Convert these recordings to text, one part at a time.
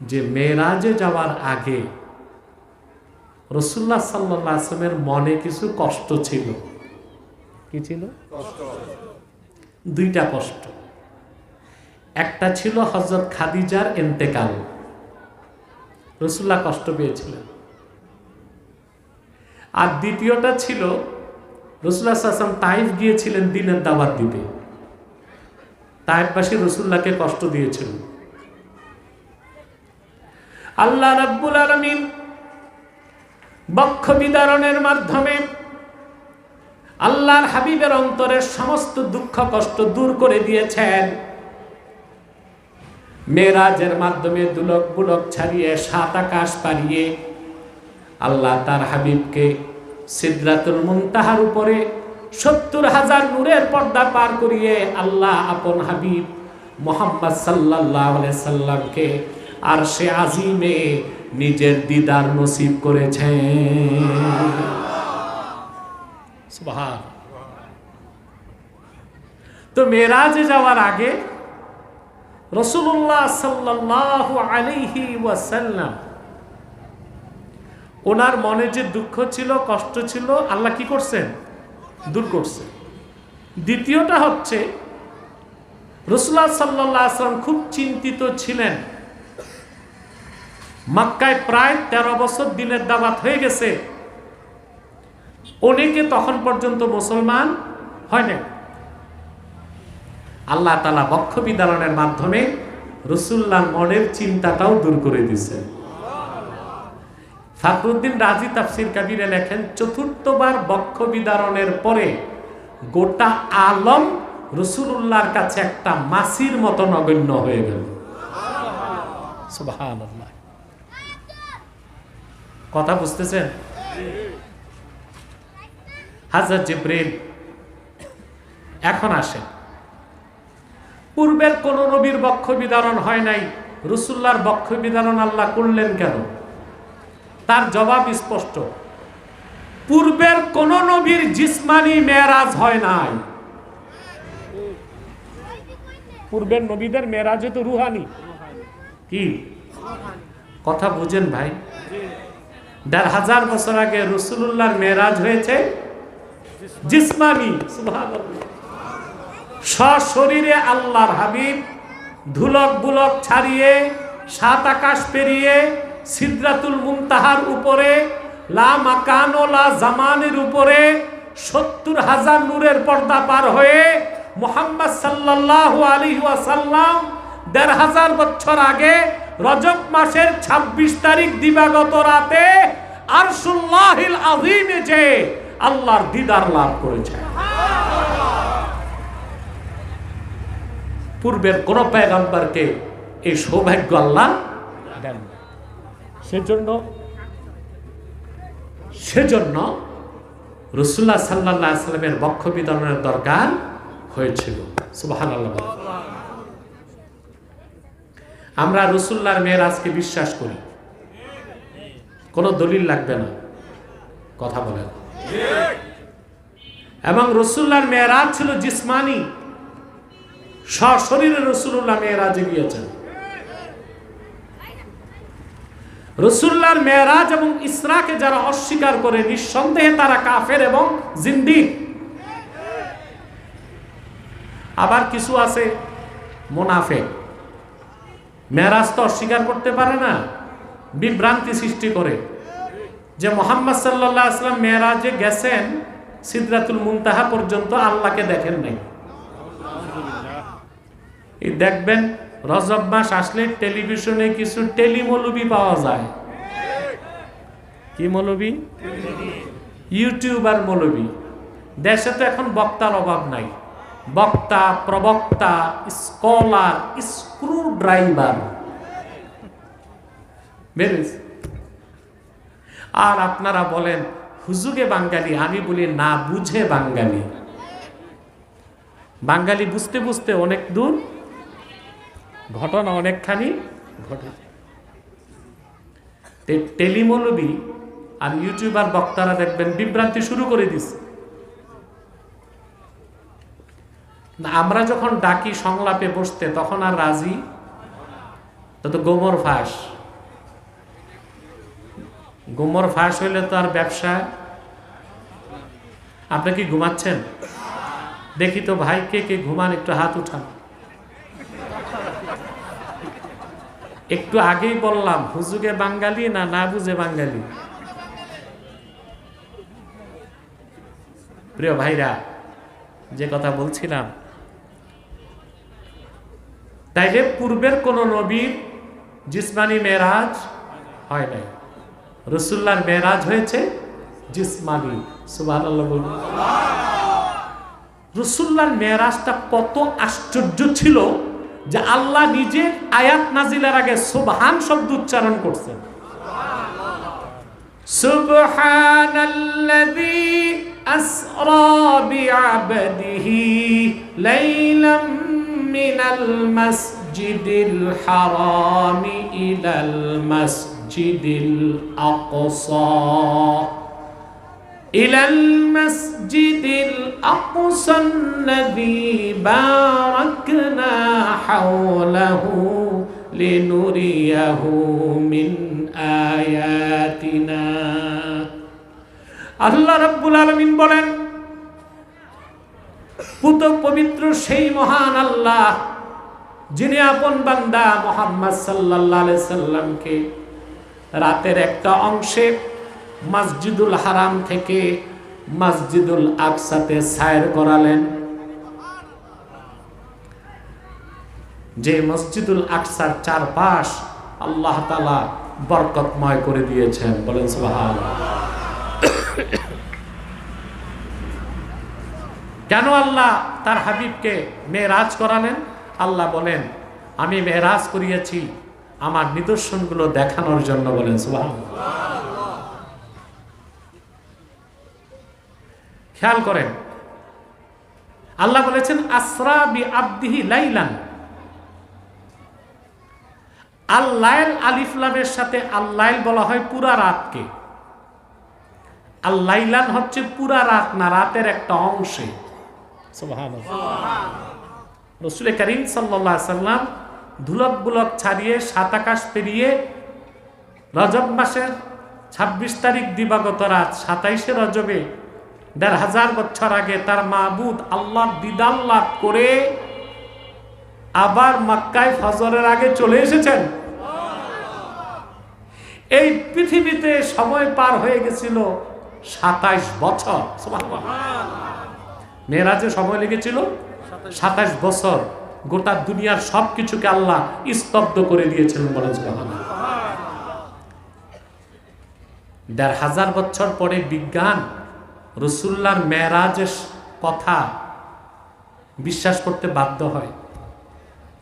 যে মেয়েরাজে যাওয়ার আগে রসুল্লাহ সাল্লাহ আসলামের মনে কিছু কষ্ট ছিল। কি ছিল? দুইটা কষ্ট। একটা ছিল হজরত খাদিজার এন্তেকাল রসুল্লাহ কষ্ট পেয়েছিলেন। আর দ্বিতীয়টা ছিল রসুল্লাহ আসলাম তাইফ গিয়েছিলেন দিনের দাওয়াত দিতে। তাইফবাসী রসুল্লাহকে কষ্ট দিয়েছিল আল্লাহ রাব্বুল আলমিন বক্ষ বিদারণের মাধ্যমে আল্লাহর হাবিবের অন্তরের সমস্ত দুঃখ, কষ্ট দূর করে দিয়েছেন। মেরাজের মাধ্যমে দুলক বুলক ছাড়িয়ে সাত আকাশ পাড়িয়ে আল্লাহ তার হাবিবকে সিদ্ধাতুল মুনতাহার উপরে সত্তর হাজার নূরের পর্দা পার করিয়ে আল্লাহ আপন হাবিব মোহাম্মদ সাল্লাহ সাল্লামকে আর সে আজিমে নিজের দিদার নসিব সুবহান। তো মেরাজে যাওয়ার আগে রসুল্লাহ সাল্লাহ আলিহি ওয়াসাল্লাম, ওনার মনে যে দুঃখ ছিল, কষ্ট ছিল, আল্লাহ কি করছেন? দূর করছে দ্বিতীয়টা হচ্ছে রসুল্লাহ সাল্লাহ আসলাম খুব চিন্তিত ছিলেন। মক্কায় প্রায় তেরো বছর দিনের দাবাত হয়ে গেছে। অনেকে তখন পর্যন্ত মুসলমান হয় না আল্লাহ তালা বক্ষ বিদারণের মাধ্যমে রসুল্লাহ মনের চিন্তাটাও দূর করে দিছে ফাকরুদ্দিন রাজি তাফসির কাবিরে লেখেন, চতুর্থবার বক্ষ বিদারণের পরে গোটা আলম রসুল্লাহর কাছে একটা মাসির মতো নগণ্য হয়ে গেল। সুবহানাল্লাহ। কথা বুঝতেছেন? হাজার জিব্রিল, এখন আসেন। পূর্বের কোন নবীর বক্ষ বিধারণ হয় নাই। রসুল্লার বক্ষ বিধারণ আল্লাহ করলেন কেন? তার জবাব স্পষ্ট। পূর্বের কোন নবীর জিসমানি মেয়ারাজ হয় নাই। পূর্বের নবীদের মেয়ারাজে তো রুহানি। কি? কথা বুঝেন ভাই। দেড় হাজার বছর আগে রসুল্লাহর মেরাজ হয়েছে জিসমানি সশরীরে আল্লাহর হাবিব ধুলক বুলক ছাড়িয়ে, সাত আকাশ পেরিয়ে, সিদ্রাতুল মুনতাহার উপরে, লা মাকান লা জামানের উপরে, সত্তর হাজার নূরের পর্দা পার হয়ে মোহাম্মদ সাল্লাল্লাহু আলাইহি ওয়াসাল্লাম দেড় হাজার বছর আগে রজব মাসের ২৬ তারিখ দিবাগত রাতে আরশুল্লাহিল আযীমে যে আল্লাহর দিদার লাভ করেছে। পূর্বের কোন পেগম্বরকে এই সৌভাগ্য আল্লাহ দেন সেজন্য সেজন্য রসুল্লাহ সাল্লাহ সাল্লামের বক্ষ বিধানের দরকার হয়েছিল। সুবাহান আমরা রসুল্লাহর মেয়ের আজকে বিশ্বাস করি। কোনো দলিল লাগবে না। কথা বলেন। এবং রসুল্লাহর মেয়েরাজ ছিল জিসমানি। সশরীরে রসুল্লাহ মেয়েরাজে গিয়েছেন রসুল্লাহর মেয়েরাজ এবং ইসরাকে যারা অস্বীকার করে, নিঃসন্দেহে তারা কাফের এবং জিন্দি আবার কিছু আছে মোনাফে মেয়েরাজ তো অস্বীকার করতে পারে না বিভ্রান্তি সৃষ্টি করে। যে মোহাম্মদ সাল্লাহ আসলাম মেয়েরাজে গেছেন সিদ্রাতুল মুনতাহা পর্যন্ত আল্লাহকে দেখেন নাই। এই দেখবেন রজব মাস আসলে টেলিভিশনে কিছু টেলিমৌলবি পাওয়া যায়। কি মৌলবি? ইউটিউবার মৌলবি। দেশে তো এখন বক্তার অভাব নাই। বক্তা, প্রবক্তা, স্কলার স্ক্রু ড্রাইভার আর আপনারা বলেন, হুজুগে বাঙালি, আমি বলি, না বুঝে বাঙালি। বাঙালি বুঝতে বুঝতে অনেক দূর, ঘটনা অনেকখানি ঘটে। টেলিমৌলবি আর ইউটিউবার বক্তারা দেখবেন বিভ্রান্তি শুরু করে দিচ্ছে না, আমরা যখন ডাকি, সংলাপে বসতে, তখন আর রাজি? তো তো গোমর ফাঁস। গোমর ফাঁস হইলে তো আর ব্যবসা। আপনি কি ঘুমাচ্ছেন? দেখি তো ভাই, কে কে ঘুমান, একটু হাত উঠান। একটু আগেই বললাম, হুজুগে বাঙালি না না বুঝে বাঙালি? প্রিয় ভাইরা, যে কথা বলছিলাম তাইলে পূর্বের কোন নবীর জিসমানি মেরাজ হয় নাই। রসুল্লার মেরাজ হয়েছে জিসমানি। সুবাহ রসুল্লার মেরাজটা কত আশ্চর্য ছিল যে আল্লাহ নিজে আয়াত নাজিলের আগে সুবহান শব্দ উচ্চারণ করছেন সুবহানাল্লাযী আসরা বিআবদিহি লাইলাম মিনাল মাসজিদিল হারামি ইলাল মাসজিদিল আকসা إلى المسجد الأقصى الذي باركنا حوله لنريه من آياتنا আল্লাহ রাব্বুল আলামিন বলেন পুত পবিত্র সেই মহান আল্লাহ, যিনি আপন বান্দা মোহাম্মদ সাল্লাল্লাহু সাল্লামকে রাতের একটা অংশে মসজিদুল হারাম থেকে মসজিদুল আকসাতে সায়ের করালেন। যে মসজিদুল আকসার চারপাশ আল্লাহ তালা বরকতময় করে দিয়েছেন। বলেন সুবহান কেন আল্লাহ তার হাবিবকে মেয়েরাজ করালেন? আল্লাহ বলেন, আমি মেয়েরাজ করিয়েছি আমার নিদর্শনগুলো দেখানোর জন্য, বলেন খেয়াল করেন, আল্লাহ বলেছেন, আসরা বি আব্দিহি লাইলান আল্লাইল আলিফলামের সাথে আল্লাইল বলা হয় পুরা রাতকে। আল্লাইলান হচ্ছে পুরা রাত না রাতের একটা অংশে। রসুল করিম সাল্লা সাল্লাম ধুলক বুলক ছাড়িয়ে সাত আকাশ পেরিয়ে রজব মাসের ছাব্বিশ তারিখ দিবাগত রাত সাতাইশে রজবে দেড় হাজার বছর আগে তার মাহবুদ আল্লাহ দিদান লাভ করে আবার মক্কায় ফজরের আগে চলে এসেছেন। এই পৃথিবীতে সময় পার হয়ে গেছিল সাতাইশ বছর। মেয়েরাজে সময় লেগেছিল? সাতাশ বছর। গোটা দুনিয়ার সব কিছুকে আল্লাহ স্তব্ধ করে দিয়েছিলেন বলেন দেড় হাজার বছর পরে বিজ্ঞান রসুল্লার মেয়েরাজের কথা বিশ্বাস করতে বাধ্য হয়।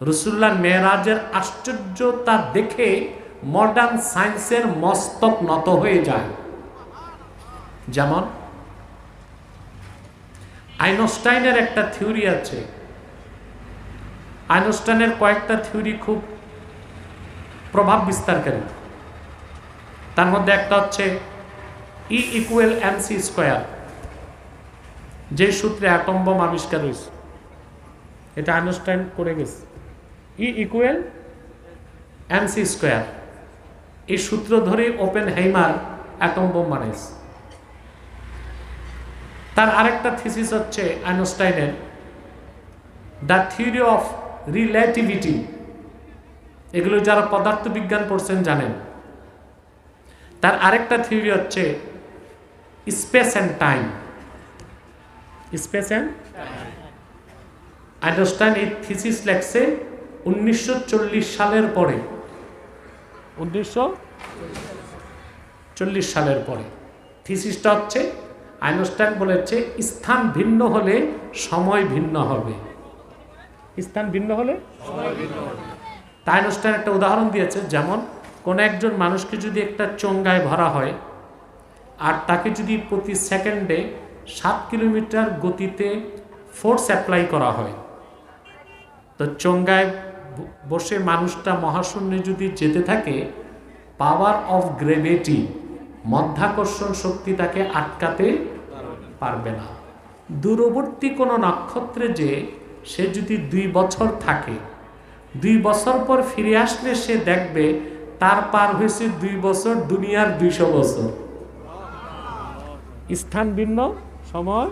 রসুল্লার মেয়েরাজের আশ্চর্যতা দেখে মডার্ন সায়েন্সের মস্তক নত হয়ে যায়। যেমন আইনস্টাইনের একটা থিওরি আছে। আইনস্টাইনের কয়েকটা থিওরি খুব প্রভাব বিস্তারকারী তার মধ্যে একটা হচ্ছে ই ইকুয়াল এমসি স্কোয়ার যে সূত্রে অ্যাটম আবিষ্কার হয়েছে। এটা আইনস্টাইন করে গেছে। ই ইকুয়াল এমসি স্কোয়ার এই সূত্র ধরে ওপেন হেইমার অ্যাটম বোম বানাইছে। তার আরেকটা থিসিস হচ্ছে আইনস্টাইনের দ্য থিওরি অফ রিলেটিভিটি এগুলো যারা পদার্থবিজ্ঞান পড়ছেন জানেন। তার আরেকটা থিওরি হচ্ছে space and time space and Einstein এই থিসিস লেখছে উনিশশো সালের পরে। উনিশশো চল্লিশ সালের পরে। থিসিসটা হচ্ছে আইনস্টাইন বলেছে, স্থান ভিন্ন হলে সময় ভিন্ন হবে। স্থান ভিন্ন হলে? তা আইনস্টাইন একটা উদাহরণ দিয়েছে, যেমন কোনো একজন মানুষকে যদি একটা চোঙ্গায় ভরা হয়, আর তাকে যদি প্রতি সেকেন্ডে সাত কিলোমিটার গতিতে ফোর্স অ্যাপ্লাই করা হয়, তো চোঙ্গায় বসে মানুষটা মহাশূন্যে যদি যেতে থাকে, পাওয়ার অফ গ্রেভিটি মধ্যাকর্ষণ শক্তি তাকে আটকাতে পারবে না। দূরবর্তী কোনো নক্ষত্রে যে সে যদি দুই বছর থাকে, দুই বছর পর ফিরে আসলে সে দেখবে তার পার হয়েছে দুই বছর, দুনিয়ার দুইশো বছর। স্থান ভিন্ন, সময়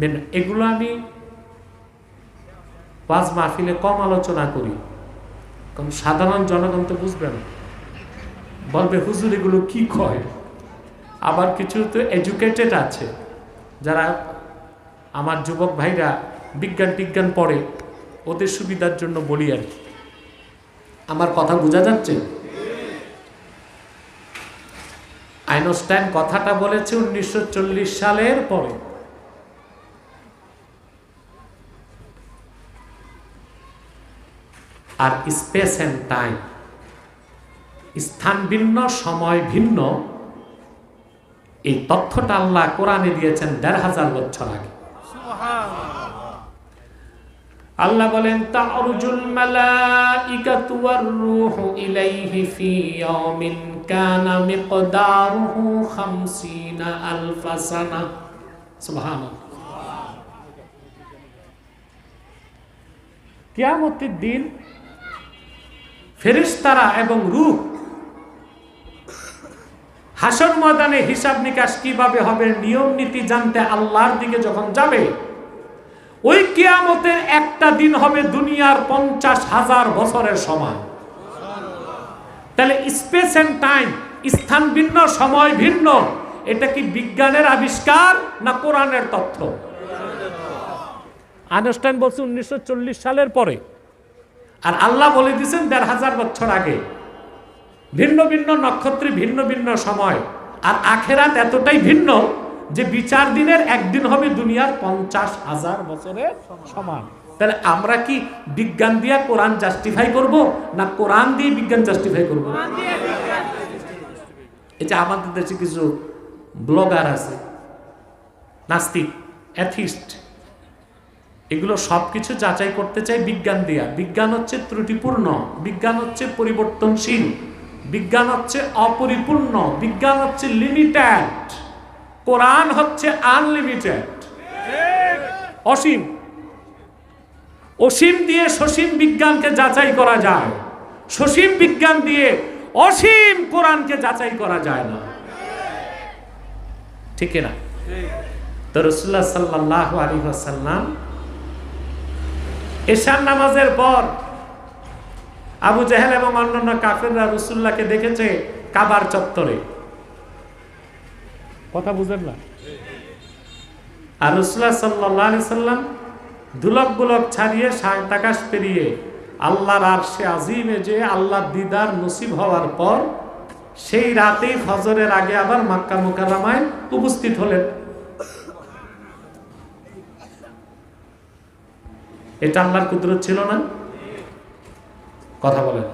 ভিন্ন। এগুলো আমি পাঁচ মাহফিলে কম আলোচনা করি। কারণ সাধারণ জনগণ তো বুঝবে না। বলবে, হুজুর, এগুলো কি কয়? আবার কিছু তো এডুকেটেড আছে, যারা আমার যুবক ভাইরা বিজ্ঞান টিজ্ঞান পড়ে, ওদের সুবিধার জন্য বলি আর কি। আমার কথা বোঝা যাচ্ছে? আইনস্টাইন কথাটা বলেছে উনিশশো চল্লিশ সালের পরে। আর স্পেস অ্যান্ড টাইম স্থান ভিন্ন সময় ভিন্ন এই তথ্যটা আল্লাহ কোরআনে দিয়েছেন দেড় হাজার বছর আগে। আল্লাহ বলেন তারজুল মালাইকাতু ওয়ার রূহু ইলাইহি ফি ইয়াউমিন কানা মিকদারুহু 50 আলফ সানা। সুবহানাল্লাহ। কিয়ামতের দিন ফেরেশতারা এবং রূহ হাসর ময়দানে হিসাব নিকাশ কীভাবে হবে, নিয়ম নীতি জানতে আল্লাহর দিকে যখন যাবে, ওই কিয়ামতের একটা দিন হবে দুনিয়ার পঞ্চাশ হাজার বছরের সমান। তাহলে স্পেস অ্যান্ড টাইম, স্থান ভিন্ন, সময় ভিন্ন, এটা কি বিজ্ঞানের আবিষ্কার না কোরআনের তথ্য? আইনস্টাইন বলছে উনিশশো সালের পরে। আর আল্লাহ বলে দিয়েছেন দেড় হাজার বছর আগে। ভিন্ন ভিন্ন নক্ষত্রে ভিন্ন ভিন্ন সময়। আর আখেরাত এতটাই ভিন্ন যে বিচার দিনের একদিন হবে দুনিয়ার পঞ্চাশ হাজার বছরের সমান। তাহলে আমরা কি বিজ্ঞান দিয়ে কোরআন জাস্টিফাই করব না কোরআন দিয়ে বিজ্ঞান জাস্টিফাই করব? এই যে আমাদের দেশে কিছু ব্লগার আছে নাস্তিক অ্যাথিস্ট। এগুলো সব কিছু যাচাই করতে চাই বিজ্ঞান দিয়া। বিজ্ঞান হচ্ছে ত্রুটিপূর্ণ বিজ্ঞান হচ্ছে পরিবর্তনশীল। বিজ্ঞান হচ্ছে অপরিপূর্ণ, বিজ্ঞান হচ্ছে লিমিটেড কোরআন হচ্ছে আনলিমিটেড অসীম। অসীম দিয়ে সসীম বিজ্ঞানকে যাচাই করা যায়। সসীম বিজ্ঞান দিয়ে অসীম কোরআনকে যাচাই করা যায় না। ঠিক না? তো রসুল্লাহ সাল্লাহ আলী সাল্লাম এশার নামাজের পর আবু জাহেল এবং অন্যান্য কাফেররা রসুল্লাহকে দেখেছে কাবার চত্বরে। কথা বুঝেন না। আর রসুল্লাহ সাল্লাহ আলি সাল্লাম ধুলক বুলক ছাড়িয়ে সাত আকাশ পেরিয়ে আল্লাহর আর সে আজিমে যে আল্লাহ দিদার নসিব হওয়ার পর সেই রাতেই ফজরের আগে আবার মাক্কা মোকালামায় উপস্থিত হলেন। এটা আল্লাহর কুদরত ছিল না। কথা বলেন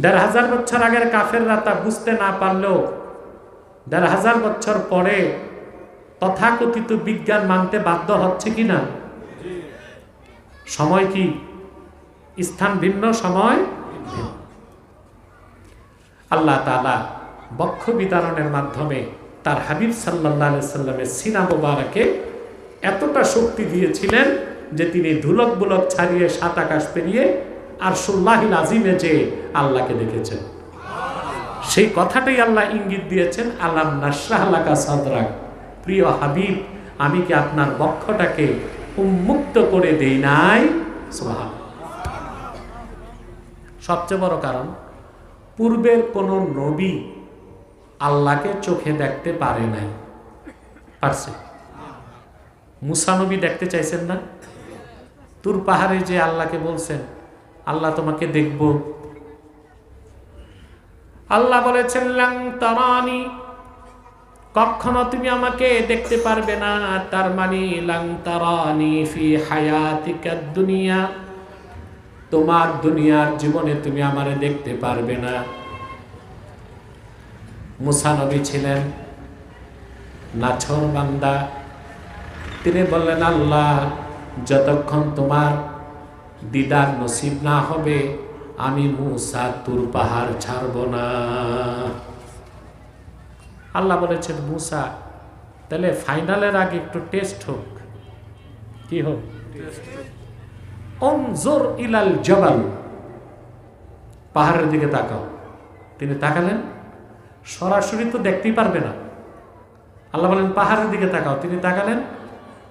দেড় হাজার বছর আগের কাফেররা তা বুঝতে না পারলেও দেড় হাজার বছর পরে তথাকথিত বিজ্ঞান মানতে বাধ্য হচ্ছে কি না? সময় কি? স্থান ভিন্ন, সময় আল্লাহ তালা বক্ষ বিতরণের মাধ্যমে তার হাবিব সাল্লাহ সাল্লামের সিনা মোবারকে এতটা শক্তি দিয়েছিলেন যে তিনি ধুলক বুলক ছাড়িয়ে সাত আকাশ পেরিয়ে আর সুল্লাহিল আজিমে যে আল্লাহকে দেখেছেন। সেই কথাটাই আল্লাহ ইঙ্গিত দিয়েছেন আল্লাহ নাসরাহ আলাকা সাদরাক। প্রিয় হাবিব, আমি কি আপনার বক্ষটাকে উন্মুক্ত করে দেই নাই? সবচেয়ে বড় কারণ, পূর্বের কোন নবী আল্লাহকে চোখে দেখতে পারে নাই। পারছে? মুসানবী দেখতে চাইছেন না? তুর পাহাড়ে যে আল্লাহকে বলছেন আল্লাহ তোমাকে দেখব। আল্লাহ বলেছেন, লাং তারানি, কখনো তুমি আমাকে দেখতে পারবে না। তার মানে লাং তারানি ফি হায়াতিকা দুনিয়া, তোমার দুনিয়ার জীবনে তুমি আমারে দেখতে পারবে না। মুসানবী ছিলেন, নাছর বান্দা। তিনি বললেন, আল্লাহ, যতক্ষণ তোমার দিদার নসিব না হবে, আমি মুসা তুর পাহাড় ছাড়ব না। আল্লাহ বলেছেন, মুসা, তাহলে ফাইনালের আগে একটু টেস্ট হোক। কি হোক? অনজোর ইলাল জবাল। পাহাড়ের দিকে তাকাও। তিনি তাকালেন, সরাসরি তো দেখতেই পারবে না। আল্লাহ বলেন, পাহাড়ের দিকে তাকাও। তিনি তাকালেন,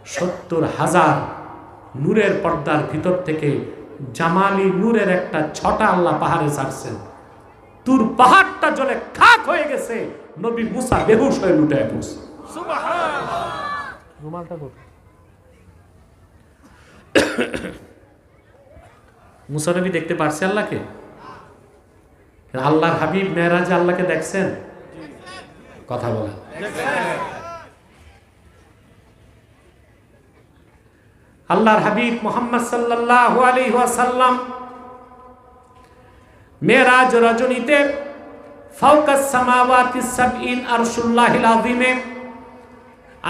সত্তর হাজার নূরের পর্দার ভিতর থেকে জামালি নূরের একটা ছটা আল্লাহ পাহাড়ে ছাড়ছেন। তুর পাহাড়টা জলে খাক হয়ে গেছে নবী মুসা বেহুশ হয়ে লুটে পড়ছে। মুসা নবী দেখতে পারছে আল্লাহকে? আল্লাহর হাবিব মেহরাজ আল্লাহকে দেখছেন? কথা বলেন। আল্লাহর হাবিব মোহাম্মদ সাল্লাল্লাহু আলাইহি ওয়াসাল্লাম মেরাজ রজনীতে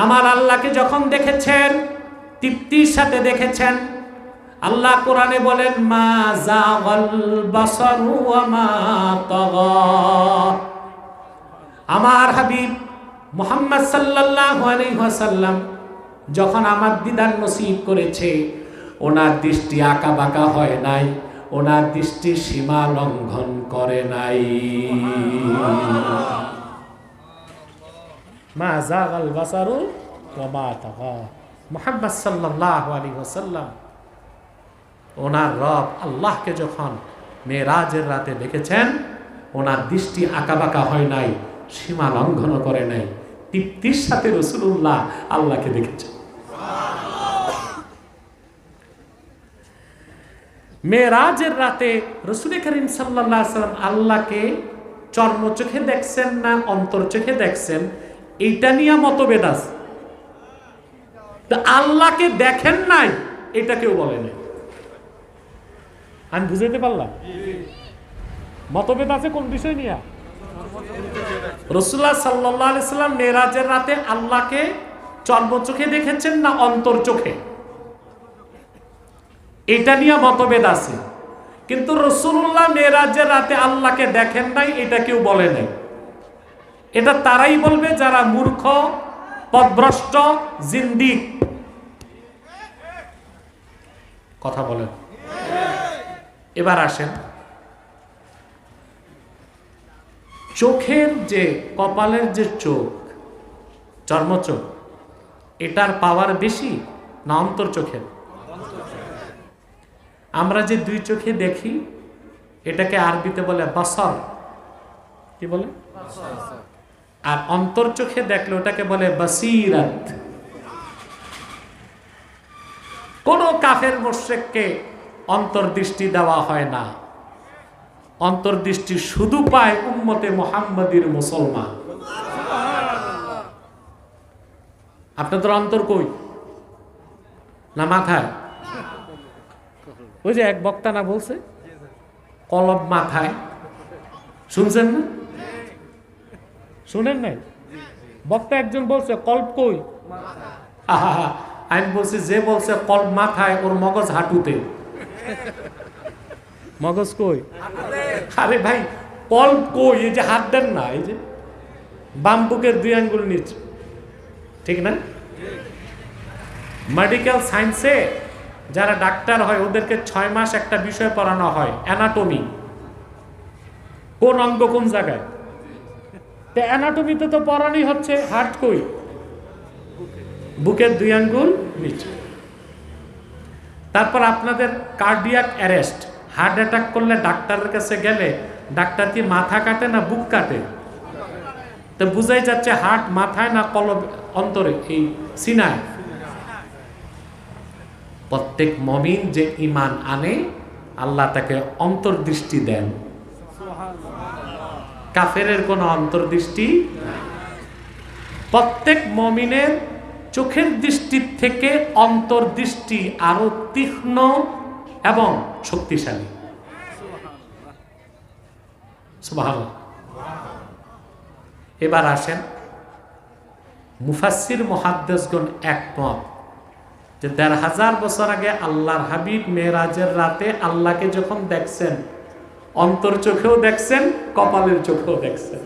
আমার আল্লাহকে যখন দেখেছেন, তৃপ্তির সাথে দেখেছেন, আল্লাহ কোরআনে বলেন, মা আমার হাবিব মোহাম্মদ সাল্লাল্লাহু আলাইহি ওয়াসাল্লাম যখন আমার দিদার নসিব করেছে, ওনার দৃষ্টি আঁকা বাঁকা হয় নাই, ওনার দৃষ্টি সীমা লঙ্ঘন করে নাই। মা ওনার রব আল্লাহকে যখন মেয়েরাজের রাতে দেখেছেন, ওনার দৃষ্টি আঁকাবাঁকা হয় নাই, সীমা লঙ্ঘন করে নাই। তৃপ্তির সাথে রসুল্লাহ আল্লাহকে দেখেছেন। মেয়েরাজের রাতে রসুল করিম সাল্লাম আল্লাহকে চর্ম চোখে দেখছেন না, অন্তর চোখে দেখছেন? এইটা নিয়ে মতভেদ আছে। আল্লাহকে দেখেন নাই, এটা কেউ বলে নাই। আমি বুঝাইতে পারলাম? মতভেদ আছে কোন বিষয় নিয়ে? রসুল্লাহ সাল্লাহ সাল্লাম মেয়েরাজের রাতে আল্লাহকে চর্ম চোখে দেখেছেন না, অন্তর চোখে? এটা নিয়ে মতভেদ আছে। কিন্তু রসুল্লাহ মেয়েরাজের রাতে আল্লাহকে দেখেন নাই, এটা কেউ বলে নাই। এটা তারাই বলবে যারা মূর্খ, পদভ্রষ্ট, জিন্দিক। কথা বলেন। এবার আসেন। চোখের যে, কপালের যে চোখ, চর্মচোখ, এটার পাওয়ার বেশি না অন্তর চোখের? আমরা যে দুই চোখে দেখি, এটাকে আরবিতে বলে বাসর। কি বলে? আর অন্তর চোখে দেখলে ওটাকে বলে বাসিরাত। কোন কাফের মোশেককে অন্তর্দৃষ্টি দেওয়া হয় না। অন্তর্দৃষ্টি শুধু পায় উম্মতে মোহাম্মদীর মুসলমান। আপনাদের অন্তর কই? না মাথায়? ওই যে এক বক্তা না বলছে? কলব মাথায়। শুনছেন না? শুনেন নাই? বক্তা একজন বলছে কল্প কই? আমি বলছি যে বলছে কল্প মাথায় ওর মগজ হাঁটুতে। মগজ কই? আরে ভাই কল্প কই? এই যে হাত দেন না এই যে। বাম বুকের দুই আঙ্গুল নিচ। ঠিক না? মেডিকেল সায়েন্সে যারা ডাক্তার হয়, ওদেরকে ছয় মাস একটা বিষয় পড়ানো হয় অ্যানাটমি কোন অঙ্গ কোন জায়গায়? তো অ্যানাটমিতে তো পড়ানোই হচ্ছে হার্ট কই? বুকের দুই আঙ্গুল, নিচে। তারপর আপনাদের কার্ডিয়াক অ্যারেস্ট হার্ট অ্যাটাক করলে ডাক্তারের কাছে গেলে, ডাক্তার কি মাথা কাটে না বুক কাটে? তো বুঝাই যাচ্ছে হার্ট মাথায় না কলব অন্তরে, এই সিনায়। প্রত্যেক মমিন যে ইমান আনে, আল্লাহ তাকে অন্তর্দৃষ্টি দেন। কাফের কোনো অন্তর্দৃষ্টি প্রত্যেক মমিনের চোখের দৃষ্টির থেকে অন্তর্দৃষ্টি আরও তীক্ষ্ণ এবং শক্তিশালী। এবার আসেন মুফাসির মহাদ্দেশগণ একমত। যে দেড় হাজার বছর আগে আল্লাহর হাবিব মেয়েরাজের রাতে আল্লাহকে যখন দেখছেন অন্তর চোখেও দেখছেন কপালের চোখেও দেখছেন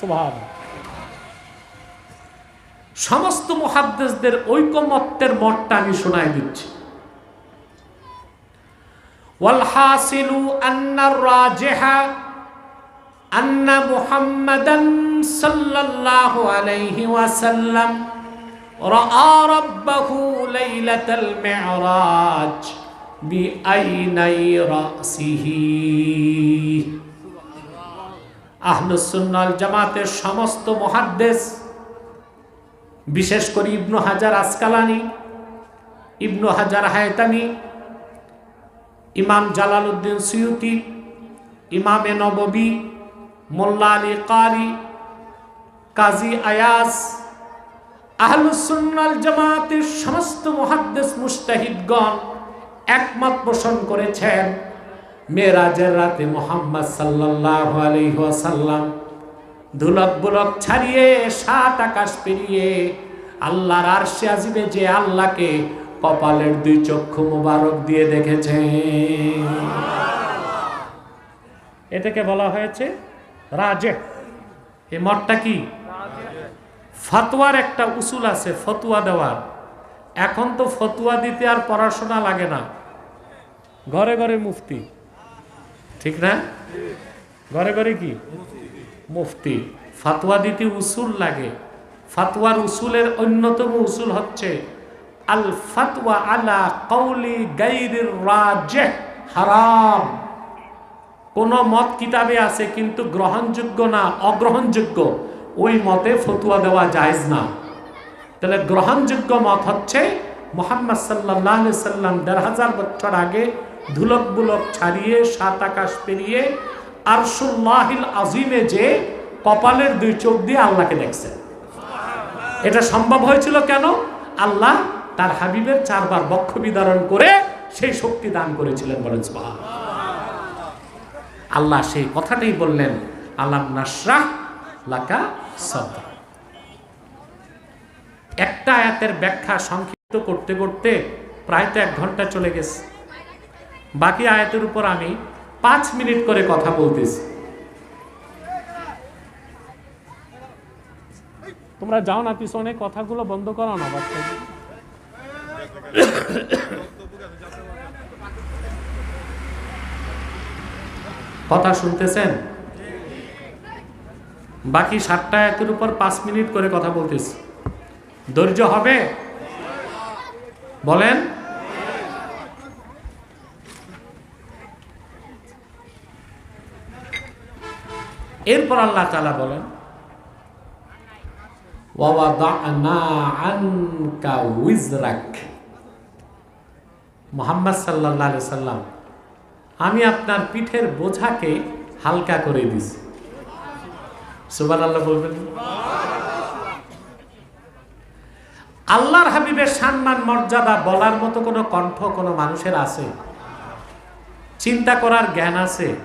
সুবহানাল্লাহ। সমস্ত মহাদ্দেশদের ঐকমত্যের মতটা আমি শোনায় দিচ্ছি والحاصل أن الراجح أن محمدا صلى الله عليه وسلم رأى ربه ليلة المعراج بأيني رأسه আহলুসুন্নাল জামাতের সমস্ত মহাদ্দেশ বিশেষ করে ইবনু হাজার আসকালানি ইবনু হাজার হায়তানি ইমাম জালালউদ্দিন সিউতি ইমামে নববী মোল্লা আলী কারি কাজী আয়াজ আহলুসুন্নাল জামাতের সমস্ত মহাদ্দেশ মুস্তাহিদগণ একমত পোষণ করেছেন, মেরাজের রাতে মোহাম্মদ সাল্লাহ আলহাসাল্লাম ধুলক বুলক ছাড়িয়ে, সাত আকাশ পেরিয়ে আল্লাহর আরশে আজিবে যে আল্লাহকে কপালের দুই চক্ষু মোবারক দিয়ে দেখেছে এটাকে বলা হয়েছে রাজে। এ মঠটা কি? ফতোয়ার একটা উসুল আছে ফতুয়া দেওয়ার। এখন তো ফতুয়া দিতে আর পড়াশোনা লাগে না। ঘরে ঘরে মুফতি। ঠিক না? ঘরে ঘরে কি? মুফতি। ফাতোয়া দিতে উসুল লাগে। ফাতোয়ার উসুলের অন্যতম উসুল হচ্ছে, আল ফাতওয়া আলা কৌলি গাইরির রাজে হারাম। কোন মত কিতাবে আছে, কিন্তু গ্রহণযোগ্য না, অগ্রহণযোগ্য। ওই মতে ফতুয়া দেওয়া জায়েজ না। তাহলে গ্রহণযোগ্য মত হচ্ছে, মোহাম্মদ সাল্লাহ সাল্লাম দেড় হাজার বছর আগে ধুলক বুলক ছাড়িয়ে, সাত আকাশ পেরিয়ে, আরশুল্লাহিল আজিমে যে কপালের দুই চোখ দিয়ে আল্লাহকে দেখছেন। এটা সম্ভব হয়েছিল কেন? আল্লাহ তার হাবিবের চারবার বক্ষ বিদারণ করে সেই শক্তি দান করেছিলেন বলেন আল্লাহ সেই কথাটাই বললেন আল্লাহ নাসরাহ লাকা একটা আয়াতের ব্যাখ্যা সংক্ষিপ্ত করতে করতে প্রায় তো এক ঘণ্টা চলে গেছে। বাকি আয়াতের উপর আমি পাঁচ মিনিট করে কথা বলতেছি। তোমরা যাও না, পিছনে কথাগুলো বন্ধ করো না বাচ্চা কথা শুনতেছেন? বাকি সাতটা একের উপর পাঁচ মিনিট করে কথা বলতেছি। ধৈর্য হবে? বলেন। এরপর আল্লাহ তালা বলেন মোহাম্মদ সাল্লাহ সাল্লাম আমি আপনার পিঠের বোঝাকে হালকা করে দিছি। বলবেন। আল্লাহর হাবিবের সম্মান, মর্যাদা বলার মতো কোনো কণ্ঠ কোনো মানুষের আছে? চিন্তা করার জ্ঞান আছে?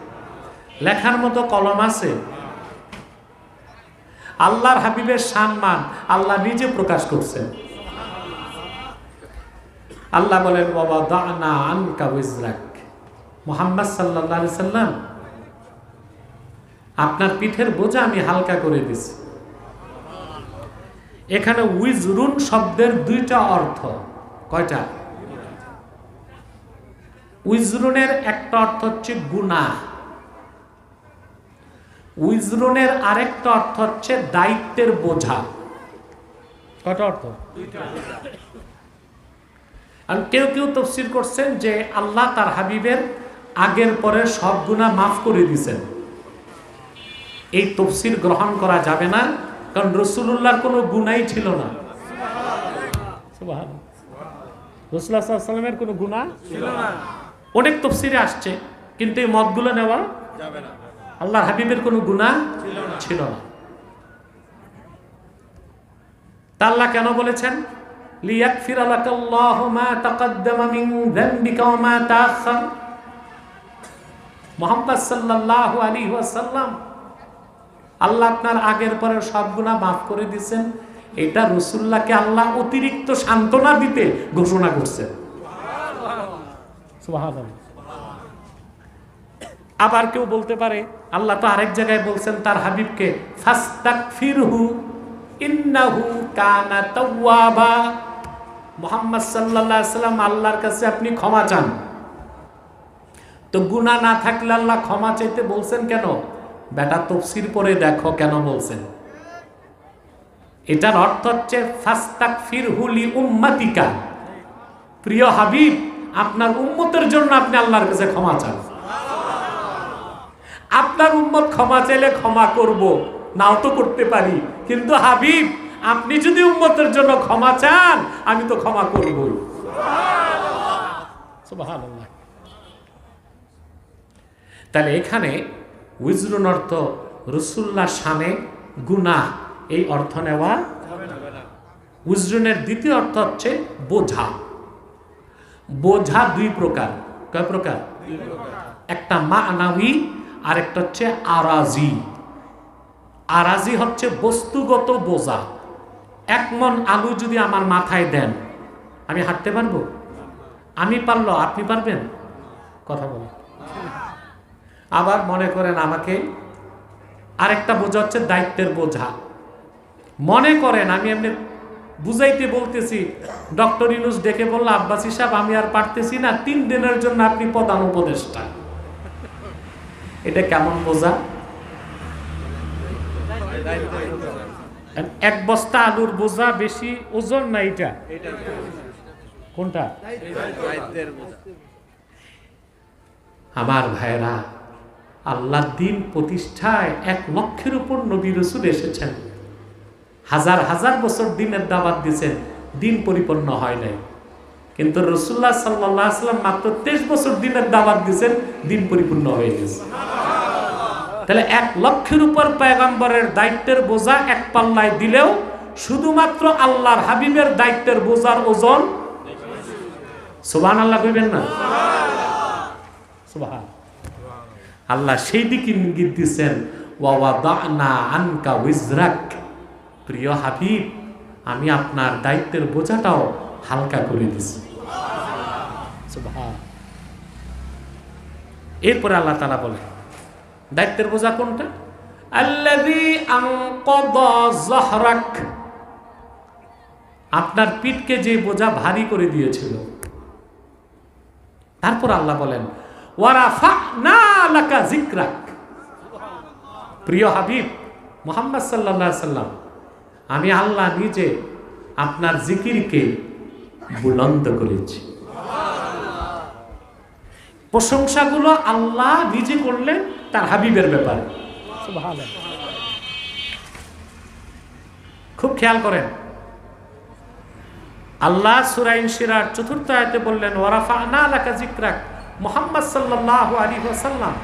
লেখার মতো কলম আছে? আল্লাহর হাবিবের সম্মান আল্লাহ নিজে প্রকাশ করছেন। আল্লাহ বলেন বাবা দানা আনকা মোহাম্মদ সাল্লাহ সাল্লাম আপনার পিঠের বোঝা আমি হালকা করে দিছি। এখানে উইজরুন শব্দের দুইটা অর্থ। কয়টা? উইজরুনের একটা অর্থ হচ্ছে গুনাহ। উইজরুনের আরেকটা অর্থ হচ্ছে দায়িত্বের বোঝা। কটা অর্থ? আর কেউ কেউ তফসির করছেন যে আল্লাহ তার হাবিবের আগের পরে সব গুণা মাফ করে দিছেন এই তফসির গ্রহণ করা যাবে না, কারণ রসুল্লাহর কোনো গুণাই ছিল না। রসুল্লাহ সাল্লামের কোনো গুণা ছিল না। অনেক তফসিরে আসছে, কিন্তু এই মতগুলো নেওয়া যাবে না। আল্লাহ হাবিবের কোনো গুণা ছিল না। তা আল্লাহ কেন বলেছেন? লিয়াকফির আলাকাল্লাহু মা তাকাদ্দামা মিন যানবিকা ওয়া মা তাআখার মুহাম্মদ সাল্লাল্লাহু আলাইহি ওয়াসাল্লাম আল্লাহ আপনার আগের পরে সব গুণা মাফ করে দিচ্ছেন এটা রসুল্লাহকে আল্লাহ অতিরিক্ত সান্ত্বনা দিতে ঘোষণা করছেন। আবার কেউ বলতে পারে আল্লাহ তো আরেক জায়গায় বলছেন তার হাবিবকে মুহাম্মদ সাল্লাম আল্লাহর কাছে আপনি ক্ষমা চান। তো গুণা না থাকলে আল্লাহ ক্ষমা চাইতে বলছেন কেন? বেটা তফসির পরে দেখো কেন বলছেন? এটার অর্থ হচ্ছে ফাস্তাক ফিরহুলি উম্মাতিকা। প্রিয় হাবিব, আপনার উম্মতের জন্য আপনি আল্লাহর কাছে ক্ষমা চান। আপনার উম্মত ক্ষমা চাইলে ক্ষমা করব, নাও তো করতে পারি। কিন্তু হাবিব, আপনি যদি উম্মতের জন্য ক্ষমা চান, আমি তো ক্ষমা সুবহানাল্লাহ। তাহলে এখানে উইজরুন অর্থ রসুল্লাহ শানে গুনা এই অর্থ নেওয়া উজরুনের দ্বিতীয় অর্থ হচ্ছে বোঝা। বোঝা দুই প্রকার। কয় প্রকার? একটা মা আনাবি আর একটা হচ্ছে আরাজি। আরাজি হচ্ছে বস্তুগত বোঝা। এক মন আলু যদি আমার মাথায় দেন আমি হাঁটতে পারব? আমি পারল আপনি পারবেন? কথা বলেন। আবার মনে করেন আমাকে আরেকটা বোঝা হচ্ছে দায়িত্বের বোঝা। মনে করেন আমি এমনি বুঝাইতে বলতেছি ডক্টর ইনুস ডেকে বলল আব্বাস সাহেব আমি আর পারতেছি না তিন দিনের জন্য আপনি প্রধান উপদেষ্টা। এটা কেমন বোঝা? এক বস্তা আলুর বোঝা বেশি ওজন না এটা? কোনটা? আমার ভাইরা আল্লাহ দিন প্রতিষ্ঠায় এক লক্ষের উপর নবী রসুল এসেছেন। হাজার হাজার বছর দিনের দাবাত দিয়েছেন, দিন পরিপূর্ণ হয় নাই। কিন্তু রসুল্লাহ সাল্লাহ সাল্লাম মাত্র তেইশ বছর দিনের দাবাত দিয়েছেন, দিন পরিপূর্ণ হয়ে গেছে। তাহলে এক লক্ষের উপর পয়গম্বরের দায়িত্বের বোঝা এক পাল্লায় দিলেও শুধুমাত্র আল্লাহর হাবিবের দায়িত্বের বোঝার ওজন সুবান আল্লাহ কইবেন না? সুবহান। আল্লাহ সেই দিকে ইঙ্গিত দিচ্ছেন আনকা উইজরাক প্রিয় হাবিব, আমি আপনার দায়িত্বের বোঝাটাও হালকা করে দিছি এরপরে আল্লাহ তালা বলে দায়িত্বের বোঝা কোনটা? আপনার পিঠকে যে বোঝা ভারী করে দিয়েছিল। তারপর আল্লাহ বলেন ওয়ারাফা'না লাকা যিকরাক। প্রিয় হাবিব, মুহাম্মদ আলাইহি সাল্লাম, আমি আল্লাহ নিজে আপনার জিকিরকে বুলন্দ করেছি। প্রশংসাগুলো আল্লাহ নিজে করলেন তার হাবিবের ব্যাপারে। খুব খেয়াল করেন। আল্লাহ সুরাইন শিরার চতুর্থ আয়তে বললেন ওরাফা না লাকা জিক্রাক মোহাম্মদ সাল্লাহ আলী ওয়াসাল্লাম।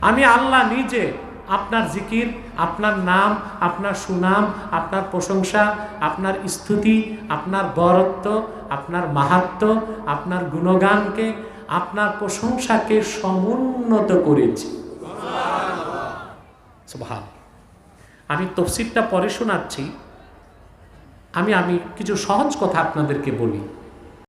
আমি আল্লাহ নিজে আপনার জিকির, আপনার নাম, আপনার সুনাম, আপনার প্রশংসা, আপনার স্তুতি, আপনার বরত্ব, আপনার মাহাত্ম, আপনার গুণগানকে, আপনার প্রশংসাকে সমুন্নত করেছি। সুবহান। আমি তফসিরটা পরে শোনাচ্ছি। আমি আমি কিছু সহজ কথা আপনাদেরকে বলি।